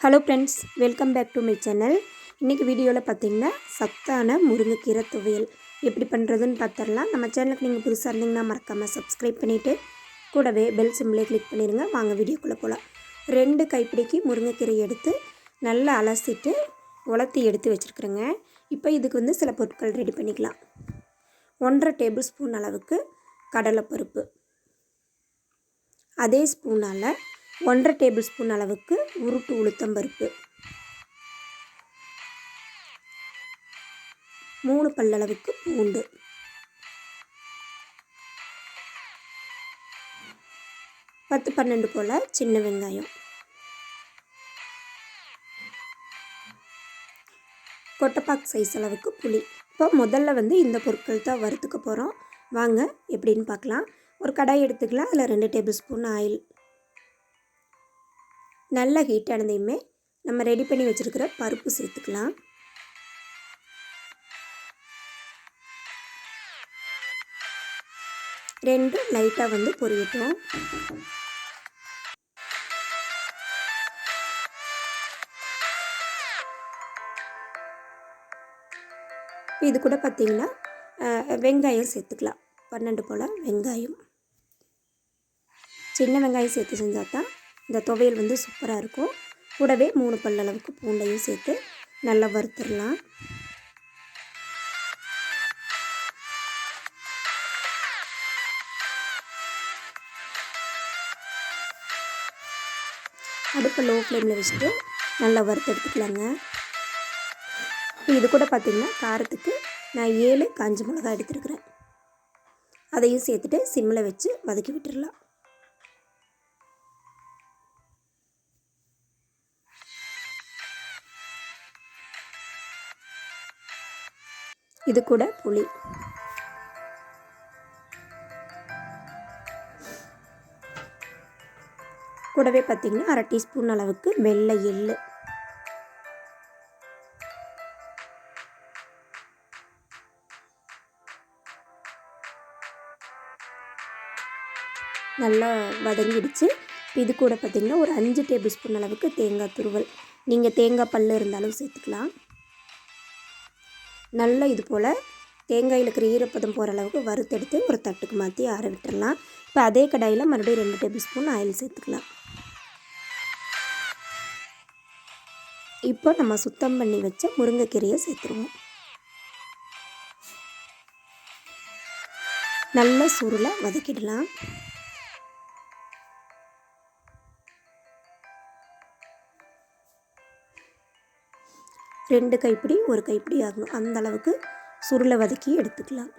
Hello friends welcome back to my channel இன்றைக்கி வீடியோவில் பார்த்தீங்கன்னா சத்தான முருங்கைக்கீரை துவையல். எப்படி பண்ணுறதுன்னு பார்த்துடலாம் நம்ம சேனலுக்கு நீங்கள் புதுசாக இருந்தீங்கன்னா மறக்காமல் சப்ஸ்கிரைப் பண்ணிவிட்டு கூடவே பெல் சிம்பிளே கிளிக் பண்ணிடுங்க வாங்க வீடியோக்குள்ளே போகலாம் ரெண்டு கைப்பிடிக்கு முருங்கைக்கீரை எடுத்து நல்லா அலசிட்டு உலர்த்தி எடுத்து வச்சுருக்குறேங்க. இப்போ இதுக்கு வந்து சில பொருட்கள் ரெடி பண்ணிக்கலாம். ஒன்றரை டேபிள் ஸ்பூன் அளவுக்கு கடலைப்பருப்பு. அதே ஸ்பூனால் ஒன்றரை டேபிள் ஸ்பூன் அளவுக்கு உருட்டு உளுத்தம்பருப்பு மூணு பல்லளவுக்கு பூண்டு. பத்து பன்னெண்டு போல் சின்ன வெங்காயம். கொட்டைப்பாக்கு சைஸ் அளவுக்கு புளி. இப்போ முதல்ல வந்து இந்த பொருட்கள் தான் வறுத்துக்க போகிறோம் வாங்க எப்படின்னு பார்க்கலாம். ஒரு கடாய் எடுத்துக்கலாம். அதில் ரெண்டு டேபிள் ஸ்பூன் ஆயில். நல்ல ஹீட் ஆனதையுமே நம்ம ரெடி பண்ணி வச்சுருக்கிற பருப்பு சேர்த்துக்கலாம். ரெண்டும் லைட்டாக வந்து பொரியட்டும். இது கூட பார்த்திங்கன்னா வெங்காயம் சேர்த்துக்கலாம். பன்னெண்டு போல் வெங்காயம். சின்ன வெங்காயம் சேர்த்து செஞ்சால் தான் இந்த துவையல் வந்து சூப்பராக இருக்கும். கூடவே மூணு பல்லளவுக்கு பூண்டையும் சேர்த்து நல்லா வறுத்துடலாம். அடுப்பை லோ ஃப்ளேமில் வச்சுட்டு நல்லா வறுத்து எடுத்துக்கலாங்க. இது கூட பார்த்திங்கன்னா காரத்துக்கு நான் ஏழு காஞ்சி மிளகா எடுத்துருக்குறேன். அதையும் சேர்த்துட்டு சிம்மில் வச்சு வதக்கி விட்டுடலாம். இது கூட புளி. கூடவே பார்த்திங்கன்னா அரை டீஸ்பூன் அளவுக்கு வெள்ளை எள்ளு. நல்லா வதங்கிடுச்சு. இது கூட பார்த்திங்கன்னா ஒரு அஞ்சு டேபிள் ஸ்பூன் அளவுக்கு தேங்காய் துருவல். நீங்கள் தேங்காய் பல் இருந்தாலும் சேர்த்துக்கலாம். நல்லா இது போல் தேங்காயில் இருக்கிற ஈரப்பதம் போகிற அளவுக்கு வறுத்தெடுத்து ஒரு தட்டுக்கு மாற்றி ஆற விட்டுடலாம் இப்போ அதே கடாயில் மறுபடியும் ரெண்டு டேபிள் ஸ்பூன் ஆயில் சேர்த்துக்கலாம். இப்போ நம்ம சுத்தம் பண்ணி வச்ச முருங்கைக்கீரையை சேர்த்துருவோம். நல்ல சுருளை வதக்கிடலாம். ரெண்டு கைப்பிடி ஒரு கைப்பிடி ஆகணும். அந்த அளவுக்கு சுருளை வதக்கி எடுத்துக்கலாம்.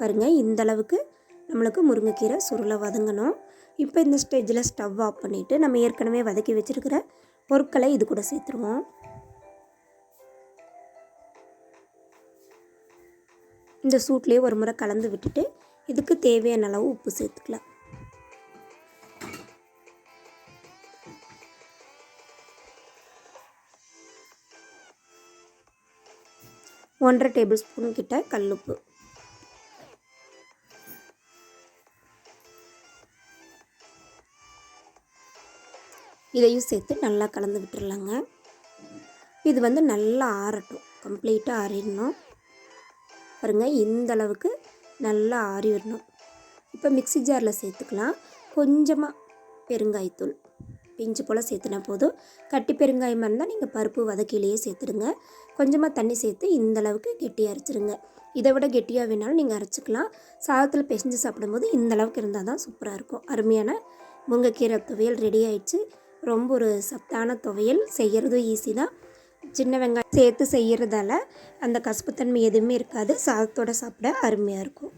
பாருங்கள் இந்த அளவுக்கு நம்மளுக்கு முருங்கைக்கீரை சுருளை வதங்கணும். இப்போ இந்த ஸ்டேஜில் ஸ்டவ் ஆஃப் பண்ணிவிட்டு நம்ம ஏற்கனவே வதக்கி வச்சுருக்கிற பொருட்களை இது கூட சேர்த்துருவோம். இந்த சூட்லேயே ஒரு முறை கலந்து விட்டுட்டு இதுக்கு தேவையான அளவு உப்பு சேர்த்துக்கலாம். ஒன்றரை டேபிள் ஸ்பூன் கிட்ட கல்லுப்பு இதையும் சேர்த்து நல்லா கலந்து விட்டுடலாங்க இது வந்து நல்லா ஆறட்டும். கம்ப்ளீட்டாக ஆறிடணும். பாருங்கள் இந்த அளவுக்கு நல்லா ஆறி வரணும். இப்போ மிக்சி ஜாரில் சேர்த்துக்கலாம். கொஞ்சமாக பெருங்காயத்தூள் பிஞ்சு போல் சேர்த்துனா போதும். கட்டி பெருங்காயமாக இருந்தால் நீங்கள் பருப்பு வதக்கிலேயே சேர்த்துடுங்க. கொஞ்சமாக தண்ணி சேர்த்து இந்த அளவுக்கு கெட்டியாக அரைச்சிருங்க. இதை விட கெட்டியாக வேணாலும் நீங்கள் அரைச்சிக்கலாம். சாதத்தில் பிசைஞ்சு சாப்பிடும்போது இந்த அளவுக்கு இருந்தால் தான் சூப்பராக இருக்கும். அருமையான முருங்கைக்கீரை துவையல் ரெடி ஆயிடுச்சு. ரொம்ப ஒரு சத்தான துவையல். செய்கிறதும் ஈஸி தான். சின்ன வெங்காயம் சேர்த்து செய்கிறதால அந்த கசப்புத்தன்மை எதுவுமே இருக்காது. சாதத்தோடு சாப்பிட அருமையாக இருக்கும்.